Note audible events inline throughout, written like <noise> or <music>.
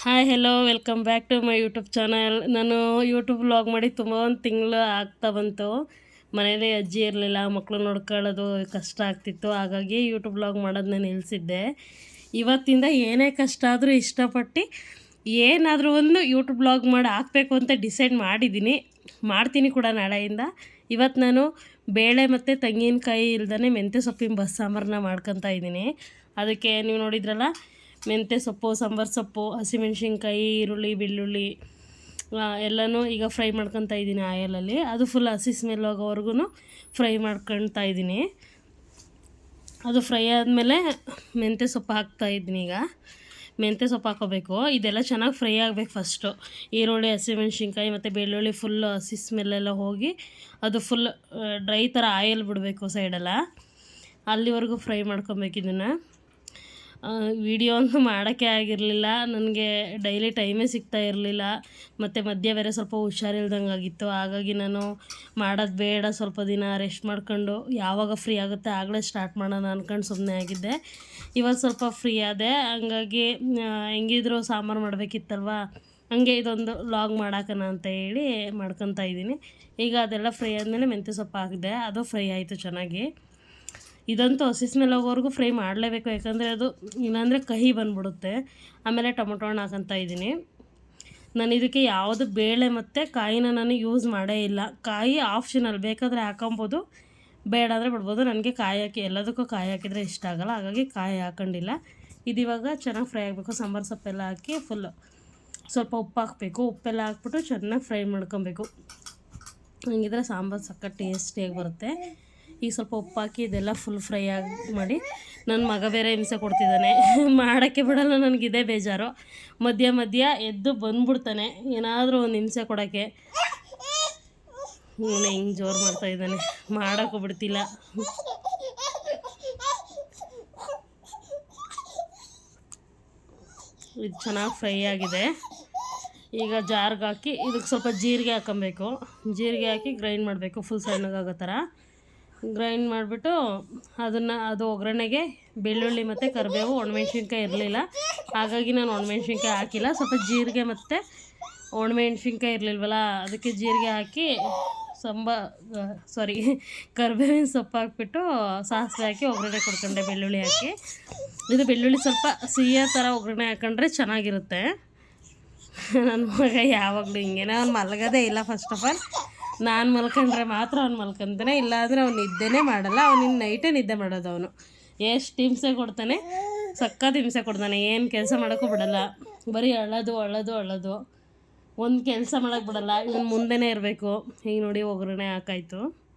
Hi hello welcome back to my YouTube channel ನಾನು YouTube vlog ಮಾಡಿ ತುಂಬ ಒಂದು ತಿಂಗಳು ಆಗ್ತಾ ಬಂತು. ಮನೇಲಿ ಅಜ್ಜಿ ಇರಲಿಲ್ಲ ಮಕ್ಕಳು ನೋಡ್ಕೊಳ್ಳೋದು ಕಷ್ಟ ಆಗ್ತಿತ್ತು. ಹಾಗಾಗಿ ಯೂಟ್ಯೂಬ್ ವ್ಲಾಗ್ ನಾನು ನಿಲ್ಲಿಸಿದ್ದೆ. ಇವತ್ತಿಂದ ಏನೇ ಕಷ್ಟ ಆದರೂ ಇಷ್ಟಪಟ್ಟು ಏನಾದರೂ ಒಂದು ಯೂಟ್ಯೂಬ್ ವ್ಲಾಗ್ ಮಾಡಿ ಹಾಕಬೇಕು ಅಂತ ಡಿಸೈಡ್ ಮಾಡಿದ್ದೀನಿ. ಮಾಡ್ತೀನಿ ಕೂಡ ನಾಳೆಯಿಂದ. ಇವತ್ತು ನಾನು ಬೇಳೆ ಮತ್ತು ತೆಂಗಿನಕಾಯಿ ಇಲ್ದೇ ಮೆಂತ್ಯ ಸೊಪ್ಪಿನ ಬಸ್ ಸಾಂಬಾರನ್ನ ಮಾಡ್ಕೊತಾ ಇದ್ದೀನಿ. ಅದಕ್ಕೆ ನೀವು ನೋಡಿದ್ರಲ್ಲ ಮೆಂತ್ಯ ಸೊಪ್ಪು, ಸಾಂಬಾರು ಸೊಪ್ಪು, ಹಸಿಮೆಣ್ಸಿನ್ಕಾಯಿ, ಈರುಳ್ಳಿ, ಬೆಳ್ಳುಳ್ಳಿ ಎಲ್ಲನೂ ಈಗ ಫ್ರೈ ಮಾಡ್ಕೊತಾ ಇದ್ದೀನಿ ಆಯಲಲ್ಲಿ. ಅದು ಫುಲ್ ಹಸಿ ಸ್ಮೆಲ್ ಹೋಗೋವರೆಗೂ ಫ್ರೈ ಮಾಡ್ಕೊತಾ ಇದ್ದೀನಿ. ಅದು ಫ್ರೈ ಆದಮೇಲೆ ಮೆಂತ್ಯ ಸೊಪ್ಪು ಹಾಕ್ತಾಯಿದ್ದೀನಿ ಈಗ. ಮೆಂತ್ಯ ಸೊಪ್ಪು ಹಾಕೋಬೇಕು. ಇದೆಲ್ಲ ಚೆನ್ನಾಗಿ ಫ್ರೈ ಆಗಬೇಕು ಫಸ್ಟು ಈರುಳ್ಳಿ, ಹಸಿಮೆಣ್ಸಿನ್ಕಾಯಿ ಮತ್ತು ಬೆಳ್ಳುಳ್ಳಿ ಫುಲ್ಲು ಹಸಿ ಸ್ಮೆಲ್ಲೆಲ್ಲ ಹೋಗಿ ಅದು ಫುಲ್ ಡ್ರೈ ಥರ ಆಯಲ್ ಬಿಡಬೇಕು ಸೈಡೆಲ್ಲ ಅಲ್ಲಿವರೆಗೂ ಫ್ರೈ ಮಾಡ್ಕೊಬೇಕು ಇದನ್ನು. ವಿಡಿಯೋ ಅಂತೂ ಮಾಡೋಕ್ಕೆ ಆಗಿರಲಿಲ್ಲ. ನನಗೆ ಡೈಲಿ ಟೈಮೇ ಸಿಗ್ತಾ ಇರಲಿಲ್ಲ. ಮತ್ತು ಮಧ್ಯೆ ಬೇರೆ ಸ್ವಲ್ಪ ಹುಷಾರಿಲ್ದಂಗೆ ಆಗಿತ್ತು. ಹಾಗಾಗಿ ನಾನು ಮಾಡೋದು ಬೇಡ. ಸ್ವಲ್ಪ ದಿನ ರೆಸ್ಟ್ ಮಾಡ್ಕೊಂಡು ಯಾವಾಗ ಫ್ರೀ ಆಗುತ್ತೆ ಆಗಲೇ ಸ್ಟಾರ್ಟ್ ಮಾಡೋಣ ಅಂದ್ಕೊಂಡು ಸುಮ್ಮನೆ ಆಗಿದ್ದೆ. ಇವತ್ತು ಸ್ವಲ್ಪ ಫ್ರೀ ಆದೆ. ಹಂಗಾಗಿ ಹೆಂಗಿದ್ರು ಸಾಂಬಾರು ಮಾಡಬೇಕಿತ್ತಲ್ವ? ಹಂಗೆ ಇದೊಂದು ಲಾಗ್ ಮಾಡಾಕನ ಅಂತ ಹೇಳಿ ಮಾಡ್ಕೊತಾ ಇದ್ದೀನಿ. ಈಗ ಅದೆಲ್ಲ ಫ್ರೈ ಆದಮೇಲೆ ಮೆಂತ್ಯ ಸೊಪ್ಪು ಹಾಕಿದೆ. ಅದು ಫ್ರೈ ಆಯಿತು ಚೆನ್ನಾಗಿ. ಇದಂತೂ ಹಸಿ ಸ್ಮೆಲ್ ಹೋಗೋವರೆಗೂ ಫ್ರೈ ಮಾಡಲೇಬೇಕು, ಯಾಕಂದರೆ ಅದು ಇಲ್ಲಾಂದರೆ ಕಹಿ ಬಂದ್ಬಿಡುತ್ತೆ. ಆಮೇಲೆ ಟೊಮೊಟೊ ಹಣ್ಣು ಹಾಕಂತ ಇದ್ದೀನಿ. ನಾನು ಇದಕ್ಕೆ ಯಾವುದು ಬೇಳೆ ಮತ್ತು ಕಾಯಿನ ನಾನು ಯೂಸ್ ಮಾಡೇ ಇಲ್ಲ. ಕಾಯಿ ಆಪ್ಷನಲ್, ಬೇಕಾದರೆ ಹಾಕೊಬೋದು, ಬೇಡ ಅಂದರೆ ಬಿಡ್ಬೋದು. ನನಗೆ ಕಾಯಿ ಹಾಕಿ, ಎಲ್ಲದಕ್ಕೂ ಕಾಯಿ ಹಾಕಿದರೆ ಇಷ್ಟ ಆಗೋಲ್ಲ, ಹಾಗಾಗಿ ಕಾಯಿ ಹಾಕೊಂಡಿಲ್ಲ. ಇದು ಇವಾಗ ಚೆನ್ನಾಗಿ ಫ್ರೈ ಆಗಬೇಕು. ಸಾಂಬಾರು ಸೊಪ್ಪೆಲ್ಲ ಹಾಕಿ ಫುಲ್ಲು ಸ್ವಲ್ಪ ಉಪ್ಪು ಹಾಕಬೇಕು. ಉಪ್ಪೆಲ್ಲ ಹಾಕ್ಬಿಟ್ಟು ಚೆನ್ನಾಗಿ ಫ್ರೈ ಮಾಡ್ಕೊಬೇಕು. ಹಂಗಿದ್ರೆ ಸಾಂಬಾರು ಸಕ್ಕ ಟೇಸ್ಟಿಯಾಗಿ ಬರುತ್ತೆ. ಈಗ ಸ್ವಲ್ಪ ಉಪ್ಪಾಕಿ ಇದೆಲ್ಲ ಫುಲ್ ಫ್ರೈ ಆಗಿ ಮಾಡಿ ನನ್ನ ಮಗ ಬೇರೆ ಹಿಂಸೆ ಕೊಡ್ತಿದ್ದಾನೆ. <laughs> ಮಾಡೋಕ್ಕೆ ಬಿಡಲ್ಲ ನನಗಿದೆ ಬೇಜಾರು. ಮಧ್ಯ ಮಧ್ಯ ಎದ್ದು ಬಂದ್ಬಿಡ್ತಾನೆ. ಏನಾದರೂ ಒಂದು ಹಿಂಸೆ ಕೊಡೋಕ್ಕೆ. ಇವನು ಹಿಂಗೆ ಜೋರು ಮಾಡ್ತಾ ಇದ್ದಾನೆ. ಮಾಡೋಕ್ಕೂ ಬಿಡ್ತಿಲ್ಲ. ಇದು ಚೆನ್ನಾಗಿ ಫ್ರೈ ಆಗಿದೆ. ಈಗ ಜಾರ್ಗೆ ಹಾಕಿ ಇದಕ್ಕೆ ಸ್ವಲ್ಪ ಜೀರಿಗೆ ಹಾಕೊಬೇಕು. ಜೀರಿಗೆ ಹಾಕಿ ಗ್ರೈಂಡ್ ಮಾಡಬೇಕು. ಫುಲ್ ಸಣ್ಣಗಾಗೋ ಥರ ಗ್ರೈಂಡ್ ಮಾಡಿಬಿಟ್ಟು ಅದನ್ನು, ಅದು ಒಗ್ಗರಣೆಗೆ ಬೆಳ್ಳುಳ್ಳಿ ಮತ್ತು ಕರಿಬೇವು, ಒಣಮೆಣ್ಸಿನ್ಕಾಯಿ ಇರಲಿಲ್ಲ. ಹಾಗಾಗಿ ನಾನು ಒಣಮೆಣ್ಸಿನ್ಕಾಯಿ ಹಾಕಿಲ್ಲ. ಸ್ವಲ್ಪ ಜೀರಿಗೆ ಮತ್ತು ಒಣಮೆಣ್ಸಿನ್ಕಾಯಿ ಇರಲಿಲ್ವಲ್ಲ, ಅದಕ್ಕೆ ಜೀರಿಗೆ ಹಾಕಿ ಸಂಬ ಸಾರಿ ಕರಿಬೇವಿನ ಸೊಪ್ಪು ಹಾಕ್ಬಿಟ್ಟು ಸಾಸಿವೆ ಹಾಕಿ ಒಗ್ಗರಣೆ ಕೊಡ್ಕೊಂಡೆ ಬೆಳ್ಳುಳ್ಳಿ ಹಾಕಿ. ಇದು ಬೆಳ್ಳುಳ್ಳಿ ಸ್ವಲ್ಪ ಸಿಹಿಯ ಥರ ಒಗ್ಗರಣೆ ಹಾಕೊಂಡ್ರೆ ಚೆನ್ನಾಗಿರುತ್ತೆ. ನನ್ನ ಮಗ ಯಾವಾಗಲೂ ಹಿಂಗೇನೆ, ಅವ್ನು ಮಲಗೋದೇ ಇಲ್ಲ ಫಸ್ಟ್ ಆಫ್ ಆಲ್ ನಾನು ಮಲ್ಕೊಂಡ್ರೆ ಮಾತ್ರ ಅವ್ನು ಮಲ್ಕೊಂತಾನೆ, ಇಲ್ಲಾಂದರೆ ಅವ್ನು ನಿದ್ದೆನೇ ಮಾಡಲ್ಲ. ಅವ್ನು ನೈಟೇ ನಿದ್ದೆ ಮಾಡೋದು ಅವನು. ಎಷ್ಟು ಹಿಂಸೆ ಕೊಡ್ತಾನೆ? ಸಕ್ಕತ್ ಹಿಂಸೆ ಕೊಡ್ತಾನೆ. ಏನು ಕೆಲಸ ಮಾಡೋಕ್ಕೂ ಬಿಡಲ್ಲ. ಬರೀ ಅಳೋದು ಅಳೋದು ಅಳೋದು. ಒಂದು ಕೆಲಸ ಮಾಡೋಕ್ಕೆ ಬಿಡಲ್ಲ. ಇವನು ಮುಂದೆನೇ ಇರಬೇಕು. ಈಗ ನೋಡಿ, ಒಗ್ಗರಣೆ ಹಾಕಾಯ್ತು.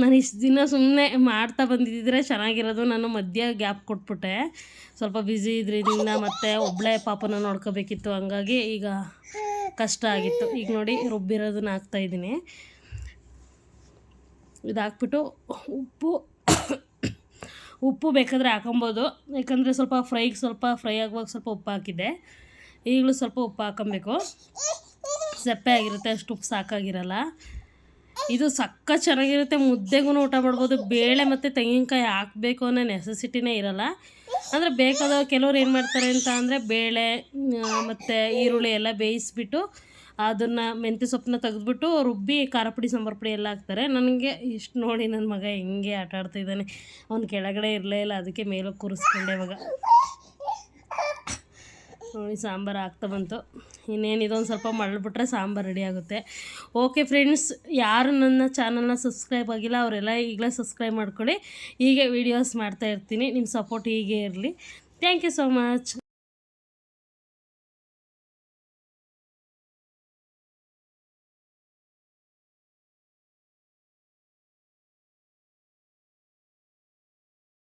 ನಾನು ಇಷ್ಟು ದಿನ ಸುಮ್ಮನೆ ಮಾಡ್ತಾ ಬಂದಿದ್ದಿದ್ರೆ ಚೆನ್ನಾಗಿರೋದು. ನಾನು ಮಧ್ಯ ಗ್ಯಾಪ್ ಕೊಟ್ಬಿಟ್ಟೆ. ಸ್ವಲ್ಪ ಬ್ಯುಸಿ ಇದರಿಂದ ಮತ್ತು ಒಬ್ಬಳೇ ಪಾಪನ ನೋಡ್ಕೋಬೇಕಿತ್ತು. ಹಂಗಾಗಿ ಈಗ ಕಷ್ಟ ಆಗಿತ್ತು. ಈಗ ನೋಡಿ ರುಬ್ಬಿರೋದನ್ನ ಹಾಕ್ತಾಯಿದ್ದೀನಿ ಇದು ಹಾಕ್ಬಿಟ್ಟು ಉಪ್ಪು ಉಪ್ಪು ಬೇಕಾದರೆ ಹಾಕೊಬೋದು ಯಾಕಂದರೆ ಸ್ವಲ್ಪ ಫ್ರೈಗೆ ಸ್ವಲ್ಪ ಫ್ರೈ ಆಗುವಾಗ ಸ್ವಲ್ಪ ಉಪ್ಪು ಹಾಕಿದ್ದೆ. ಈಗಲೂ ಸ್ವಲ್ಪ ಉಪ್ಪು ಹಾಕೊಬೇಕು ಸಪ್ಪೆ ಆಗಿರುತ್ತೆ, ಅಷ್ಟು ಉಪ್ಪು ಸಾಕಾಗಿರಲ್ಲ. ಇದು ಸಕ್ಕ ಚೆನ್ನಾಗಿರುತ್ತೆ ಮುದ್ದೆಗೂ ಊಟ ಮಾಡ್ಬೋದು. ಬೇಳೆ ಮತ್ತು ತೆಂಗಿನಕಾಯಿ ಹಾಕಬೇಕು ಅನ್ನೋ ನೆಸೆಸಿಟಿನೇ ಇರಲ್ಲ. ಅಂದರೆ ಬೇಕಾದ ಕೆಲವ್ರು ಏನು ಮಾಡ್ತಾರೆ ಅಂತ ಅಂದರೆ ಬೇಳೆ ಮತ್ತು ಈರುಳ್ಳಿ ಎಲ್ಲ ಬೇಯಿಸ್ಬಿಟ್ಟು ಅದನ್ನು ಮೆಂತ್ಯ ಸೊಪ್ಪನ್ನ ತೆಗೆದ್ಬಿಟ್ಟು ರುಬ್ಬಿ ಖಾರ ಪುಡಿ, ಸಾಂಬಾರು ಪುಡಿ ಎಲ್ಲ ಹಾಕ್ತಾರೆ. ನನಗೆ ಇಷ್ಟು ನೋಡಿ ನನ್ನ ಮಗ ಹೆಂಗೆ ಆಟ ಆಡ್ತಿದ್ದಾನೆ. ಅವ್ನು ಕೆಳಗಡೆ ಇರಲೇ ಇಲ್ಲ, ಅದಕ್ಕೆ ಮೇಲೆ ಕೂರಿಸ್ಕೊಂಡೆ ಇವಾಗ ನೋಡಿ ಸಾಂಬಾರು ಆಗ್ತಾ ಬಂತು. ಇನ್ನೇನು ಇದೊಂದು ಸ್ವಲ್ಪ ಮಳ್ಬಿಟ್ರೆ ಸಾಂಬಾರು ರೆಡಿ ಆಗುತ್ತೆ. ಓಕೆ ಫ್ರೆಂಡ್ಸ್ ಯಾರು ನನ್ನ ಚಾನಲ್ನ ಸಬ್ಸ್ಕ್ರೈಬ್ ಆಗಿಲ್ಲ, ಅವರೆಲ್ಲ ಈಗಲೇ ಸಬ್ಸ್ಕ್ರೈಬ್ ಮಾಡ್ಕೊಳ್ಳಿ. ಹೀಗೆ ವೀಡಿಯೋಸ್ ಮಾಡ್ತಾ ಇರ್ತೀನಿ. ನಿಮ್ಮ ಸಪೋರ್ಟ್ ಹೀಗೆ ಇರಲಿ. Thank you so much